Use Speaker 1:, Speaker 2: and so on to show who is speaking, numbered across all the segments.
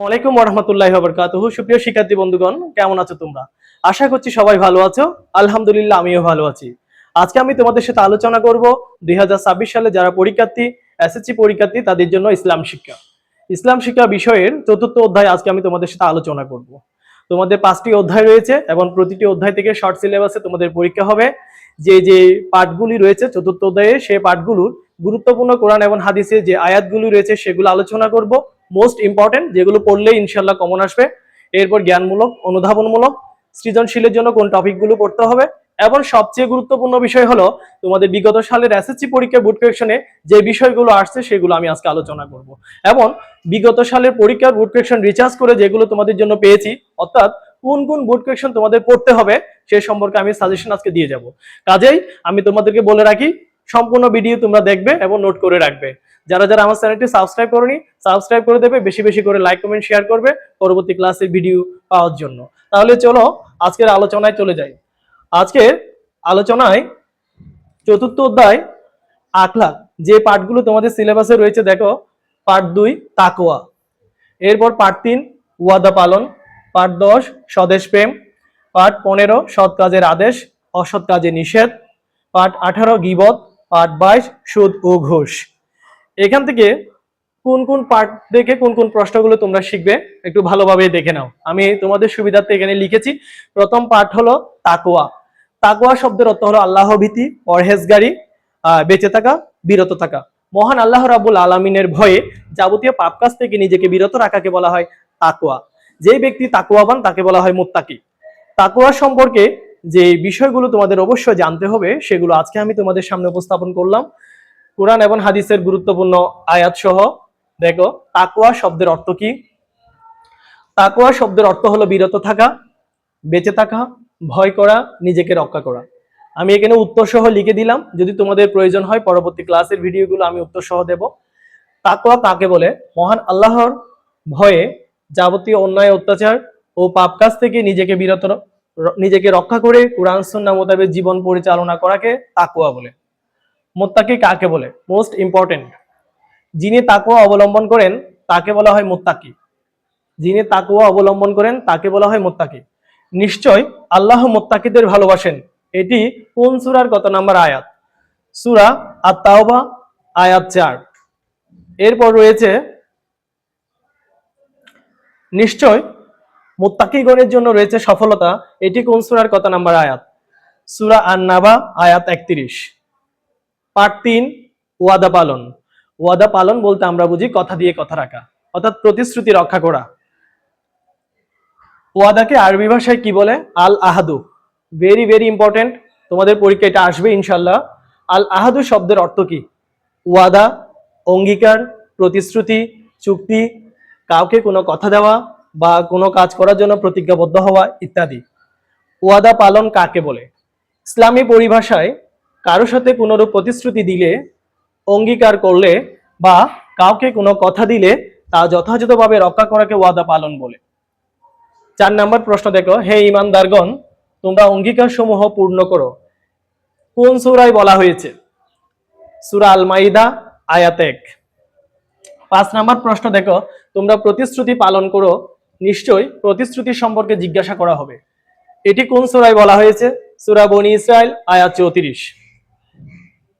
Speaker 1: ওয়ালাইকুম রহমতুল্লাহ বরকাতুহু সুপ্রিয় শিক্ষার্থী বন্ধুগণ, কেমন আছো তোমরা? আশা করছি সবাই ভালো আছো। আলহামদুলিল্লাহ, আমিও ভালো আছি। আজকে আমি তোমাদের সাথে আলোচনা করব দুই হাজার ছাব্বিশ সালে যারা পরীক্ষার্থী এসএসসি পরীক্ষার্থী, তাদের জন্য ইসলাম শিক্ষা। ইসলাম শিক্ষা বিষয়ের চতুর্থ অধ্যায় আজকে আমি তোমাদের সাথে আলোচনা করব। তোমাদের পাঁচটি অধ্যায় রয়েছে এবং প্রতিটি অধ্যায় থেকে শর্ট সিলেবাসে তোমাদের পরীক্ষা হবে। যে যে পাঠগুলি রয়েছে চতুর্থ অধ্যায়ে সেই পাঠগুলোর গুরুত্বপূর্ণ কোরআন এবং হাদিসে যে আয়াতগুলি রয়েছে, সেগুলো আলোচনা করব। মোস্ট ইম্পর্টেন্ট যেগুলো পড়লে ইনশাল্লাহ কমন আসবে। এরপর জ্ঞানমূলক, অনুধাবনমূলক, সৃজনশীলের জন্য কোন টপিকগুলো পড়তে হবে। এবং সবচেয়ে গুরুত্বপূর্ণ বিষয় হলো, তোমাদের বিগত সালের এসএসসি পরীক্ষা বুট কারেকশনে যে বিষয়গুলো আসছে, সেগুলো আমি আজকে আলোচনা করব। এবং বিগত সালের পরীক্ষার বুট কারেকশন রিচার্জ করে যেগুলো তোমাদের জন্য পেয়েছি, অর্থাৎ কোন কোন বুট কারেকশন তোমাদের পড়তে হবে, সে সম্পর্কে আমি সাজেশন আজকে দিয়ে যাব। কাজেই আমি তোমাদেরকে বলে রাখি সম্পূর্ণ ভিডিও তোমরা দেখবে এবং নোট করে রাখবে। যারা যারা আমার চ্যানেলটি সাবস্ক্রাইব করনি সাবস্ক্রাইব করে দেবে, বেশি বেশি করে লাইক কমেন্ট শেয়ার করবে পরবর্তী ক্লাসের ভিডিও পাওয়ার জন্য। তাহলে চলো আজকের আলোচনায় চলে যাই। আজকের আলোচনায় চতুর্থ অধ্যায় আখলাক যে পাঠগুলো তোমাদের সিলেবাসে রয়েছে, দেখো পার্ট দুই তাকোয়া এরপর পার্ট তিন, ওয়াদা পালন। পার্ট দশ, স্বদেশ প্রেম। পার্ট পনেরো, সৎ কাজের আদেশ, অসৎ কাজে নিষেধ। পার্ট আঠারো, গিবত। পার্ট বাইশ সুদ ও ঘুষ। এখান থেকে কোন কোন পার্ট দেখে কোন কোন প্রশ্নগুলো তোমরা শিখবে একটু ভালোভাবে দেখে নাও। আমি তোমাদের সুবিধার্থে এখানে লিখেছি, প্রথম পার্ট হলো তাকোয়া তাকোয়া শব্দের অর্থ হলো আল্লাহ ভীতি, পরহেজগারি বেঁচে থাকা, বিরত থাকা। মহান আল্লাহ রাবুল আলমিনের ভয়ে যাবতীয় পাপ কাজ থেকে নিজেকে বিরত রাখাকে বলা হয় তাকোয়া যে ব্যক্তি তাকোয়াবান তাকে বলা হয় মুত্তাকি। তাকোয়া সম্পর্কে যে বিষয়গুলো তোমাদের অবশ্যই জানতে হবে, সেগুলো আজকে আমি তোমাদের সামনে উপস্থাপন করলাম। কোরআন এবং হাদিসের গুরুত্বপূর্ণ আয়াত সহ দেখো তাকোয়া শব্দের অর্থ কি? তাকোয়া শব্দের অর্থ হলো বিরত থাকা, বেঁচে থাকা, ভয় করা, নিজেকে রক্ষা করা। আমি এখানে উত্তর সহ লিখে দিলাম, যদি তোমাদের প্রয়োজন হয় পরবর্তী ক্লাসের ভিডিওগুলো আমি উত্তর সহ দেব। তাকোয়া কাকে বলে? মহান আল্লাহর ভয়ে যাবতীয় অন্যায়, অত্যাচার ও পাপ কাজ থেকে নিজেকে বিরত নিজেকে রক্ষা করে কোরআন সুন্নাহ মোতাবেক জীবন পরিচালনা করাকে তাকুয়া বলে। মোত্তাকি কাকে বলে? মোস্ট ইম্পর্টেন্ট যিনি তাকুয়া অবলম্বন করেন, তাকে বলা হয় মোত্তাকি। যিনি তাকুয়া অবলম্বন করেন, তাকে বলা হয় মোত্তাকি। নিশ্চয় আল্লাহ মোত্তাকিদের ভালোবাসেন। এটি কোন সুরার কত নাম্বার আয়াত? সুরা আর তাওবা আয়াত চার। এরপর রয়েছে, নিশ্চয় মোত্তাকিগণের জন্য রয়েছে সফলতা, এটি কোন সুরার কত নাম্বার আয়াত? সুরা আন নাবা আয়াত একত্রিশ। পার্ট তিন, ওয়াদা পালন। ওয়াদা পালন বলতে আমরা বুঝি কথা দিয়ে কথা রাখা, অর্থাৎ প্রতিশ্রুতি রক্ষা করা। ওয়াদাকে আরবি ভাষায় কি বলে? আল আহাদু ভেরি ভেরি ইম্পর্টেন্ট তোমাদের পরীক্ষা এটা আসবে ইনশাল্লাহ আল আহাদু শব্দের অর্থ কি? ওয়াদা, অঙ্গীকার, প্রতিশ্রুতি, চুক্তি, কাউকে কোনো কথা দেওয়া বা কোনো কাজ করার জন্য প্রতিজ্ঞাবদ্ধ হওয়া ইত্যাদি। ওয়াদা পালন কাকে বলে? ইসলামী পরিভাষায় কারোর সাথে কোনোরূপ প্রতিশ্রুতি দিলে, অঙ্গীকার করলে বা কাউকে কোনো কথা দিলে তা যথাযথভাবে রক্ষা করাকে ওয়াদা পালন বলে। চার নাম্বার প্রশ্ন দেখো, হে ইমানদারগণ, তোমরা অঙ্গীকার সমূহ পূর্ণ করো। কোন সূরায় বলা হয়েছে? সুরা আল মাইদা আয়াত এক। পাঁচ নাম্বার প্রশ্ন দেখো, তোমরা প্রতিশ্রুতি পালন করো নিশ্চয় প্রতিশ্রুতি সম্পর্কে জিজ্ঞাসা করা হবে। এটি কোন সূরায় বলা হয়েছে? সূরা বনি ইসরায়েল আয়াত চৌত্রিশ।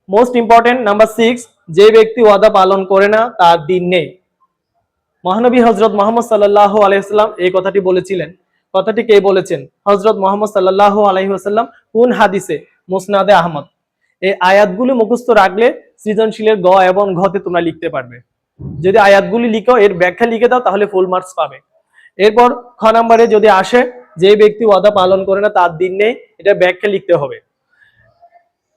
Speaker 1: মোস্ট ইম্পর্টেন্ট নাম্বার সিক্স যে ব্যক্তি ওয়াদা পালন করে না, তার দিন নেই। মহানবী হজরত মোহাম্মদ সাল্লাহ আলাইসাল্লাম এই কথাটি বলেছিলেন। কথাটি কে বলেছেন? হজরত মোহাম্মদ সাল্লাহ আলাইসাল্লাম কোন হাদিসে? মুসনাদে আহমদ। এই আয়াতগুলি মুখস্থ রাখলে সৃজনশীলের গ এবং ঘতে তোমরা লিখতে পারবে। যদি আয়াতগুলি লিখো, এর ব্যাখ্যা লিখে দাও, তাহলে ফুল মার্কস পাবে। এরপর খ নাম্বারে যদি আসে যে ব্যক্তি ওয়াদা পালন করে না, তার দিন নেই, এটা ব্যাখ্যা লিখতে হবে।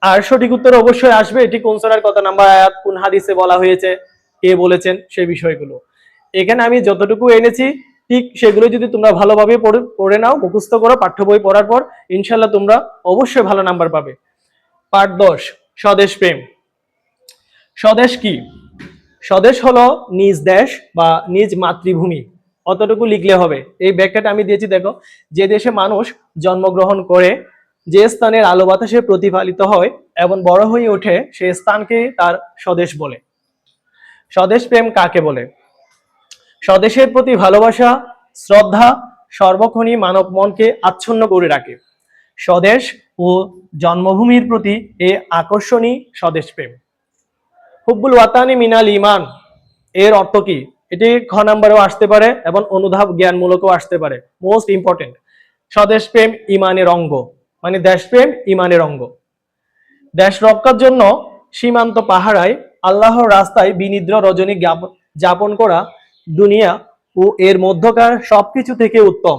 Speaker 1: আর সঠিক উত্তর অবশ্যই আসবে। এটি কোন সূরার কত নাম্বার আয়াত, কোন হাদিসে বলা হয়েছে, কে বলেছেন সেই বিষয়গুলো। এখানে আমি যতটুকু এনেছি, ঠিক সেগুলো যদি তোমরা ভালোভাবে পড়ে পড়ে নাও, মুখস্থ করো, পাঠ্য বই পড়ার পর ইনশাল্লাহ তোমরা অবশ্যই ভালো নাম্বার পাবে। পাঠ দশ, স্বদেশ প্রেম। স্বদেশ কি? স্বদেশ হলো নিজ দেশ বা নিজ মাতৃভূমি। অতটুকু লিখলে হবে। এই ব্যাখ্যাটা আমি দিয়েছি, দেখো। যে দেশে মানুষ জন্মগ্রহণ করে, যে স্থানের আলো বাতাসে প্রতিফলিত হয় এবং বড় হয়ে ওঠে সেই স্থানকে তার স্বদেশ বলে। স্বদেশ প্রেম কাকে বলে? স্বদেশের প্রতি ভালোবাসা, শ্রদ্ধা সর্বক্ষণই মানব মনকে আচ্ছন্ন করে রাখে। স্বদেশ ও জন্মভূমির প্রতি এ আকর্ষণই স্বদেশ প্রেম। হুব্বুল ওয়াতানি মিনাল ইমান, এর অর্থ কি? এটি খ নাম্বারেও আসতে পারে এবং অনুধাব জ্ঞানমূলকও আসতে পারে। মোস্ট ইম্পর্টেন্ট স্বদেশ প্রেম ইমানের অঙ্গ। মানে দেশপ্রেম ইমানের অঙ্গ। দেশ রক্ষার জন্য সীমান্ত পাহারায় আল্লাহর রাস্তায় বিনিদ্র রজনী যাপন করা দুনিয়া ও এর মধ্যকার সবকিছু থেকে উত্তম।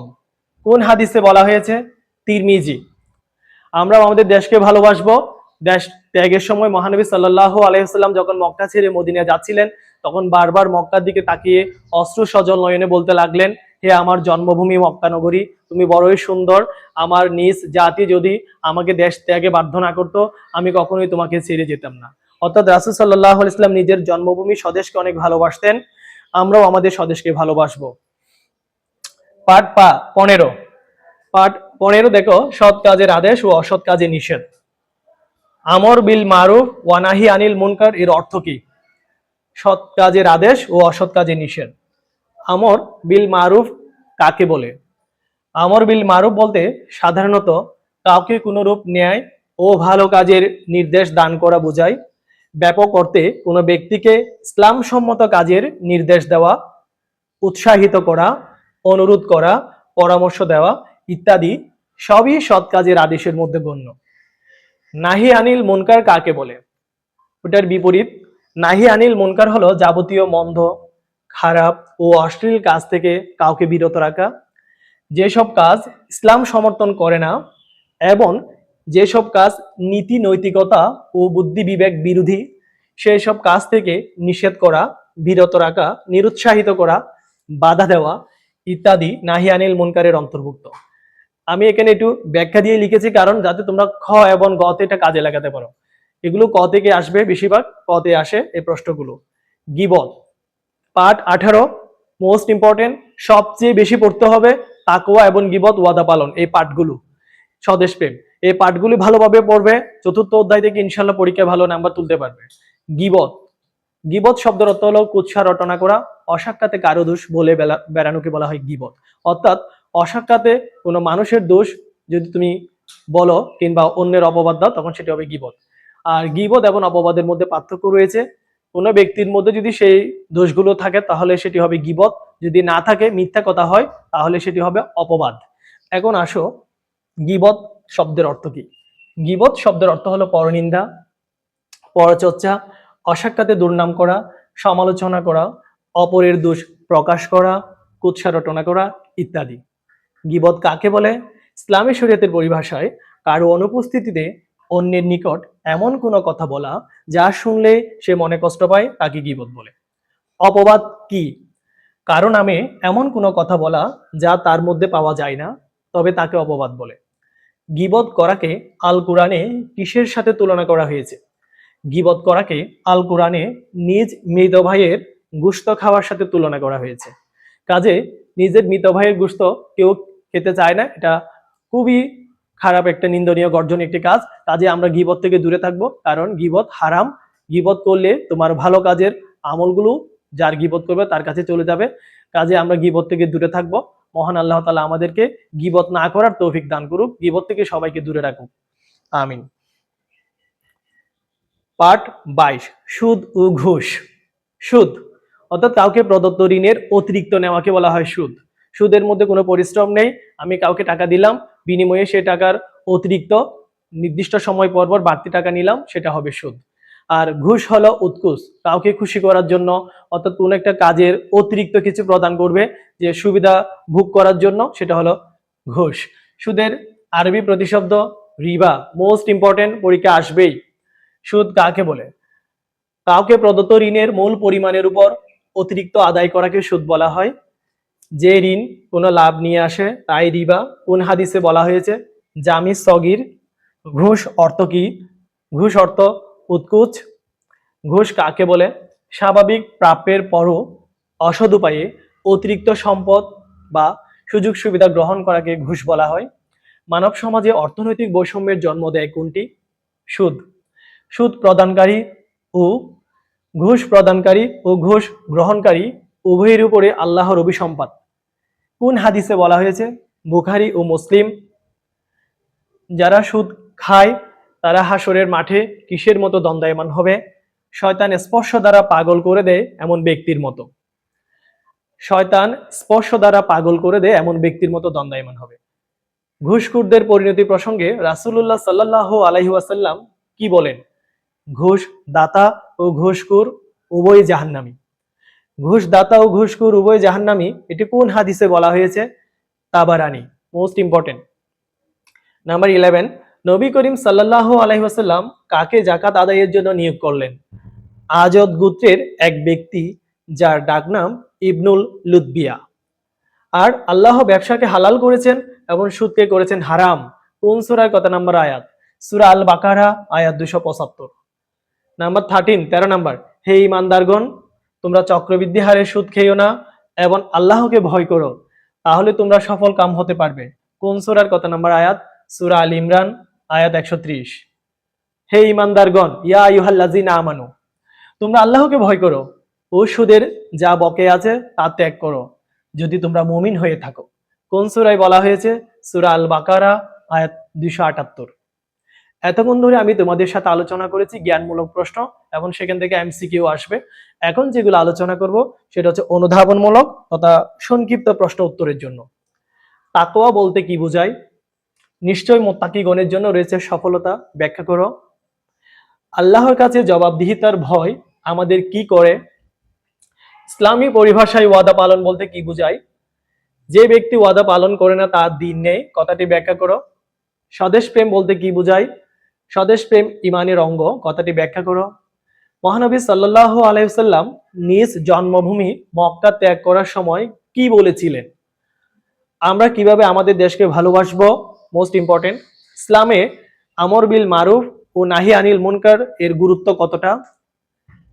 Speaker 1: কোন হাদিসে বলা হয়েছে? তিরমিজি। আমরা আমাদের দেশকে ভালোবাসবো। দেশ ত্যাগের সময় মহানবী সাল্লাহ আলাইসাল্লাম যখন মক্কা ছেড়ে মদিনা যাচ্ছিলেন তখন বারবার মক্কার দিকে তাকিয়ে অস্ত্র সজল নয়নে বলতে লাগলেন, হে আমার জন্মভূমি মক্কা নগরী, তুমি বড়ই সুন্দর। আমার নিজ জাতি যদি আমাকে দেশ ত্যাগে বাধ্য না করতো, আমি কখনোই তোমাকে ছেড়ে যেতাম না। অর্থাৎ রাসুল সাল্লাহ ইসলাম নিজের জন্মভূমি স্বদেশকে অনেক ভালোবাসতেন। আমরাও আমাদের স্বদেশকে ভালোবাসবো। পাঠ পা, পনেরো। পাঠ পনেরো, দেখো, সৎ কাজের আদেশ ও অসৎ কাজে নিষেধ। আমর বিল মারুফ, ওয়ানাহি আনিল মুনকার, এর অর্থ কি? সৎ কাজের আদেশ ও অসৎ কাজে নিষেধ। আমর বিল মারুফ কাকে বলে? আমর বিল মারুফ বলতে সাধারণত কাউকে কোনরূপ ন্যায় ও ভালো কাজের নির্দেশ দান করা বোঝায়। ব্যাপক অর্থে কোনো ব্যক্তিকে ইসলাম সম্মত কাজের নির্দেশ দেওয়া, উৎসাহিত করা, অনুরোধ করা, পরামর্শ দেওয়া ইত্যাদি সবই সৎ কাজের আদেশের মধ্যে গণ্য। নাহি আনিল মুনকার কাকে বলে? ওটার বিপরীত নাহি আনিল মুনকার হলো যাবতীয় মন্দ, খারাপ ও অশ্লীল কাজ থেকে কাউকে বিরত রাখা। যেসব কাজ ইসলাম সমর্থন করে না, এবং যেসব কাজ নীতি নৈতিকতা ও বুদ্ধি বিবেক বিরোধী সেই সব কাজ থেকে নিষেধ করা, বিরত রাখা, নিরুৎসাহিত করা, বাধা দেওয়া ইত্যাদি নাহি আনিল মুনকারের অন্তর্ভুক্ত। আমি এখানে একটু ব্যাখ্যা দিয়ে লিখেছি কারণ যাতে তোমরা খ এবং গতে এটা কাজে লাগাতে পারো। এগুলো ক থেকে আসবে বেশিরভাগ? ক তে আসে এই প্রশ্নগুলো। গিবত পার্ট আঠারো মোস্ট ইম্পর্টেন্ট সবচেয়ে বেশি পড়তে হবে তাকওয়া এবং গিবত ওয়াদা পালন, এই পাঠগুলো। স্বদেশ প্রেম, এই পাঠগুলি ভালোভাবে পড়বে, চতুর্থ অধ্যায় থেকে ইনশাল্লাহ পরীক্ষায় ভালো নাম্বার তুলতে পারবে। গিবত গিবত শব্দের অর্থ হলো কুৎসা রটনা করা, অসাক্ষাতে কারও দোষ বেলা- বেড়ানোকে বলা হয় গিবত। অর্থাৎ অসাক্ষাতে কোনো মানুষের দোষ যদি তুমি বলো কিংবা অন্যের অপবাদ দাও, তখন সেটি হবে গিবত। আর গিবত এবং অপবাদের মধ্যে পার্থক্য রয়েছে। কোনো ব্যক্তির মধ্যে যদি সেই দোষগুলো থাকে, তাহলে সেটি হবে গিবত যদি না থাকে, মিথ্যা কথা হয়, তাহলে সেটি হবে অপবাদ। এখন আসো গিবত শব্দের অর্থ কি? গিবত শব্দের অর্থ হলো পরনিন্দা, পরচর্চা, অসাক্ষাতে দুর্নাম করা, সমালোচনা করা, অপরের দোষ প্রকাশ করা, কুৎসা রটনা করা ইত্যাদি। গিবত কাকে বলে? ইসলামী শরীয়তের পরিভাষায় কারও অনুপস্থিতিতে অন্যের নিকট এমন কোনো কথা বলা যা শুনলে সে মনে কষ্ট পায়, তাকে গিবত বলে। অপবাদ কি? কারও নামে এমন কোনো কথা বলা যা তার মধ্যে পাওয়া যায় না, তবে তাকে অপবাদ বলে। গিবত করাকে আল কোরআনে কিসের সাথে তুলনা করা হয়েছে? গিবত করাকে আল কোরআনে নিজ মৃত ভাইয়ের গুস্ত খাওয়ার সাথে তুলনা করা হয়েছে। কাজে নিজের মৃত ভাইয়ের গুস্ত কেউ খেতে চায় না, এটা খুবই খারাপ একটা নিন্দনীয়, গর্জন একটি কাজ কাজে আমরা গিবত থেকে দূরে থাকব। কারণ গিবত হারাম। গিবত করলে তোমার ভালো কাজের আমলগুলো যার গিবত করবে তার কাছে চলে যাবে। কাজে আমরা গিবত থেকে দূরে থাকব। মহান আল্লাহ তালা আমাদেরকে গিবত না করার তৌফিক দান করুক। গিবত থেকে সবাইকে দূরে রাখুক। আমিন। পার্ট বাইশ। সুদ ও ঘুষ। সুদ। অর্থাৎ কাউকে প্রদত্ত ঋণের অতিরিক্ত নেওয়াকে বলা হয় সুদ। সুদের মধ্যে কোনো পরিশ্রম নেই। আমি কাউকে টাকা দিলাম বিনিময়ে সে টাকার অতিরিক্ত নির্দিষ্ট সময় পর পর বাড়তি টাকা নিলাম, সেটা হবে সুদ। আর ঘুষ হলো উৎকুশ, কাউকে খুশি করার জন্য অর্থাৎ কোনো একটা কাজের অতিরিক্ত কিছু প্রদান করবে যে সুবিধা ভোগ করার জন্য, সেটা হলো ঘুষ। সুদের আরবি প্রতিশব্দ রিবা মোস্ট ইম্পর্টেন্ট পরীক্ষা আসবেই। সুদ কাকে বলে? কাউকে প্রদত্ত ঋণের মূল পরিমাণের উপর অতিরিক্ত আদায় করাকে সুদ বলা হয়। যে ঋণ কোনো লাভ নিয়ে আসে তাই রিবা। কোন হাদিসে বলা হয়েছে, জামি সগির, ঘুষ অর্থ কি? ঘুষ অর্থ উৎকুচ। ঘুষ কাকে বলে? স্বাভাবিক প্রাপ্যের পরও অসৎ উপায়ে অতিরিক্ত সম্পদ বা সুযোগ সুবিধা গ্রহণ করাকে ঘুষ বলা হয়। মানব সমাজে অর্থনৈতিক বৈষম্যের জন্ম দেয় কোনটি? সুদ। সুদ প্রদানকারী ও ঘুষ প্রদানকারী ও ঘুষ গ্রহণকারী উভয়ের উপরে আল্লাহর অভিসম্পাদ কোন হাদিসে বলা হয়েছে, বুখারি ও মুসলিম, যারা সুদ খায়, তারা হাসরের মাঠে কিসের মতো দণ্ডায়মান হবে? শয়তান স্পর্শ দ্বারা পাগল করে দেয় এমন ব্যক্তির মতো। শয়তান স্পর্শ দ্বারা পাগল করে দেয় এমন ব্যক্তির মতো দণ্ডায়মান হবে। ঘুষখুরদের পরিণতি প্রসঙ্গে রাসূলুল্লাহ সাল্লাহ আলাইহি ওয়াসাল্লাম কি বলেন? ঘুষ দাতা ও ঘুষখুর উভয় জাহান্নামী। ঘুষ দাতা ও ঘুষখুর উভয় জাহান্নামী, এটি কোন হাদিসে বলা হয়েছে? তাবারানি মোস্ট ইম্পর্টেন্ট নাম্বার ইলেভেন নবী করিম সাল্লাহ আলহিহাসাল্লাম কাকে জাকাত আদায়ের জন্য নিয়োগ করলেন? আজদ গোত্রের এক ব্যক্তি যার ডাকনাম ইবনুল লুদবিয়া আর আল্লাহ ব্যবসাকে হালাল করেছেন এবং সুদকে করেছেন হারাম। কোন সুরার কত নাম্বার আয়াত। সুরা আল বাকারা আয়াত দুশো পঁচাত্তর। নাম্বার থার্টিন তেরো নাম্বার হে ইমানদারগণ তোমরা চক্রবৃদ্ধি হারে সুদ খেয়েও না এবং আল্লাহকে ভয় করো, তাহলে তোমরা সফল কাম হতে পারবে। কোন সুরার কত নাম্বার আয়াত? সুরা আল ইমরান, আয়াত একশো ত্রিশ। হে ইমানদারগণ ইয়া ইউহাল্লাজিনা আমানু, তোমরা আল্লাহকে ভয় করো। ও সুদের যা বকে আছে, তা ত্যাগ করো, যদি তোমরা মুমিন হয়ে থাকো। কোন সুরায় বলা হয়েছে? সুরা আল বাকারা আয়াত দুইশো আটাত্তর। এতক্ষণ ধরে আমি তোমাদের সাথে আলোচনা করেছি, জ্ঞানমূলক প্রশ্ন এবং সেখান থেকে এমসিকিউ আসবে। এখন যেগুলো আলোচনা করব, সেটা হচ্ছে অনুধাবনমূলক তথা সংক্ষিপ্ত প্রশ্ন উত্তরের জন্য। তাকোয়া বলতে কি বোঝায়? নিশ্চয় মোত্তাকিগণের জন্য রয়েছে সফলতা, ব্যাখ্যা করো। আল্লাহর কাছে জবাবদিহিতার ভয় আমাদের কি করে? ইসলামী পরিভাষায় ওয়াদা পালন বলতে কি বোঝায়? যে ব্যক্তি ওয়াদা পালন করে না, তার দিন নেই। কথাটি ব্যাখ্যা করো। স্বদেশ প্রেম বলতে কি বোঝায়? স্বদেশ প্রেম ইমানের অঙ্গ। কথাটি ব্যাখ্যা করো। মহানবী সাল্লাহ আলাইসাল্লাম নিজ জন্মভূমি মক্কা ত্যাগ করার সময় কি বলেছিলেন? আমরা কীভাবে আমাদের দেশকে ভালোবাসবো? মোস্ট ইম্পর্টেন্ট ইসলামে আমর বিল মারুফ ও নাহি আনিল মুনকার এর গুরুত্ব কতটা?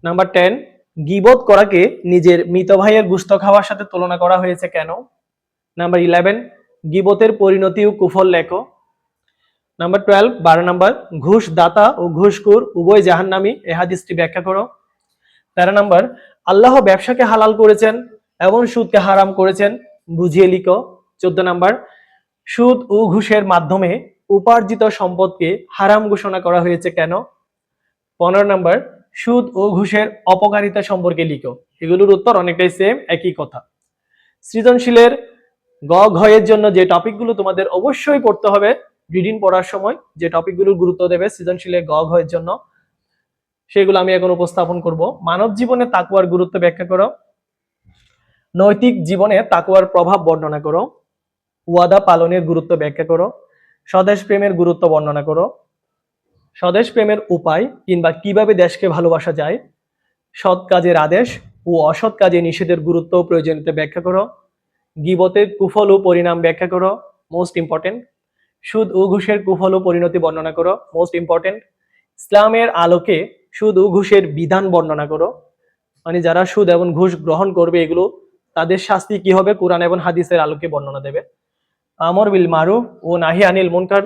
Speaker 1: নাম্বার টেন গিবত করাকে নিজের মৃত ভাইয়ের গুস্ত খাওয়ার সাথে তুলনা করা হয়েছে কেন? নাম্বার ইলেভেন গিবতের পরিণতি ও কুফল লেখো। নাম্বার টুয়েলভ বারো নাম্বার ঘুষ দাতা ও ঘুষখোর উভয় জাহান্নামী। এ হাদিসটি ব্যাখ্যা করো। তেরো নাম্বার আল্লাহ ব্যবসাকে হালাল করেছেন এবং সুদকে হারাম করেছেন। বুঝিয়ে লিখো। চোদ্দ নাম্বার সুদ ও ঘুষের মাধ্যমে উপার্জিত সম্পদকে হারাম ঘোষণা করা হয়েছে কেন? পনেরো নাম্বার সুদ ও ঘুষের অপকারিতা সম্পর্কে লিখো। এগুলোর উত্তর অনেকটাই সেম একই কথা। সৃজনশীলের গ ঘয়ের জন্য যে টপিকগুলো তোমাদের অবশ্যই পড়তে হবে রিডিং পড়ার সময় যে টপিকগুলোর গুরুত্ব দেবে সৃজনশীলের গ ঘয়ের জন্য, সেগুলো আমি এখন উপস্থাপন করব। মানব জীবনে তাকুয়ার গুরুত্ব ব্যাখ্যা করো। নৈতিক জীবনে তাকুয়ার প্রভাব বর্ণনা করো। ওয়াদা পালনের গুরুত্ব ব্যাখ্যা করো। স্বদেশ প্রেমের গুরুত্ব বর্ণনা করো। স্বদেশ প্রেমের উপায় কিংবা কীভাবে দেশকে ভালোবাসা যায়, সৎ কাজের আদেশ ও অসৎ কাজে নিষেধের গুরুত্ব প্রয়োজনীয়তা ব্যাখ্যা করো। গিবতের কুফল ও পরিণাম ব্যাখ্যা করো। মোস্ট ইম্পর্টেন্ট সুদ ও ঘুষের কুফল ও পরিণতি বর্ণনা করো। মোস্ট ইম্পর্টেন্ট ইসলামের আলোকে সুদ ও ঘুষের বিধান বর্ণনা করো। মানে যারা সুদ এবং ঘুষ গ্রহণ করবে এগুলো, তাদের শাস্তি কি হবে? কোরআন এবং হাদিসের আলোকে বর্ণনা দেবে। আমর বিল মারুফ ও নাহি আনিল মুনকার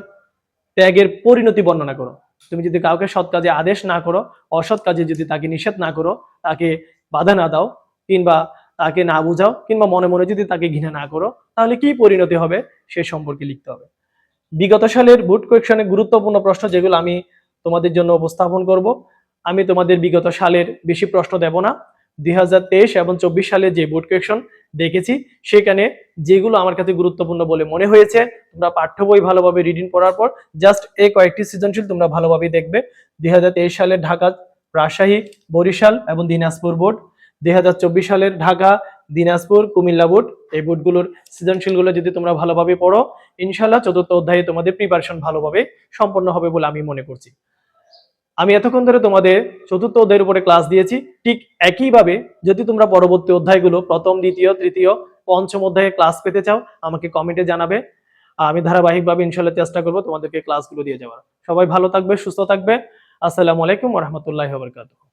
Speaker 1: ত্যাগের পরিণতি বর্ণনা করো। তুমি যদি কাউকে সৎ কাজে আদেশ না করো, অসৎ কাজে যদি তাকে নিষেধ না করো, তাকে বাধা না দাও, কিংবা তাকে না বুঝাও, কিংবা মনে মনে যদি তাকে ঘৃণা না করো, তাহলে কি পরিণতি হবে? সে সম্পর্কে লিখতে হবে। বিগত সালের বুট কোয়েকশনে গুরুত্বপূর্ণ প্রশ্ন যেগুলো আমি তোমাদের জন্য উপস্থাপন করব। আমি তোমাদের বিগত সালের বেশি প্রশ্ন দেব না। দু হাজার তেইশ এবং চব্বিশ সালে যে বোর্ড কোয়েকশন দেখেছি, সেখানে যেগুলো আমার কাছে গুরুত্বপূর্ণ বলে মনে হয়েছে, তোমরা পাঠ্য বই ভালোভাবে রিডিং পড়ার পর জাস্ট এই কয়েকটি সৃজনশীল তোমরা ভালোভাবে দেখবে। দুই হাজার তেইশ সালের ঢাকা, রাজশাহী, বরিশাল এবং দিনাজপুর বোর্ড দুই হাজার চব্বিশ সালের ঢাকা দিনাজপুর, কুমিল্লা বোর্ড, এই বোর্ডগুলোর সৃজনশীলগুলো যদি তোমরা ভালোভাবে পড়ো ইনশাল্লাহ চতুর্থ অধ্যায়ে তোমাদের প্রিপারেশন ভালোভাবে সম্পন্ন হবে বলে আমি মনে করছি। আমি এতক্ষণ ধরে তোমাদের চতুর্থ অধ্যায়ের উপরে ক্লাস দিয়েছি। ঠিক একইভাবে যদি তোমরা পরবর্তী অধ্যায়গুলো প্রথম, দ্বিতীয়, তৃতীয়, পঞ্চম অধ্যায়ে ক্লাস পেতে চাও, আমাকে কমেন্টে জানাবে। আমি ধারাবাহিকভাবে ইনশাল্লাহ চেষ্টা করব তোমাদেরকে ক্লাসগুলো দিয়ে যাওয়ার। সবাই ভালো থাকবে, সুস্থ থাকবে। আসসালামু আলাইকুম রহমতুল্লাহ বরকাতুহ।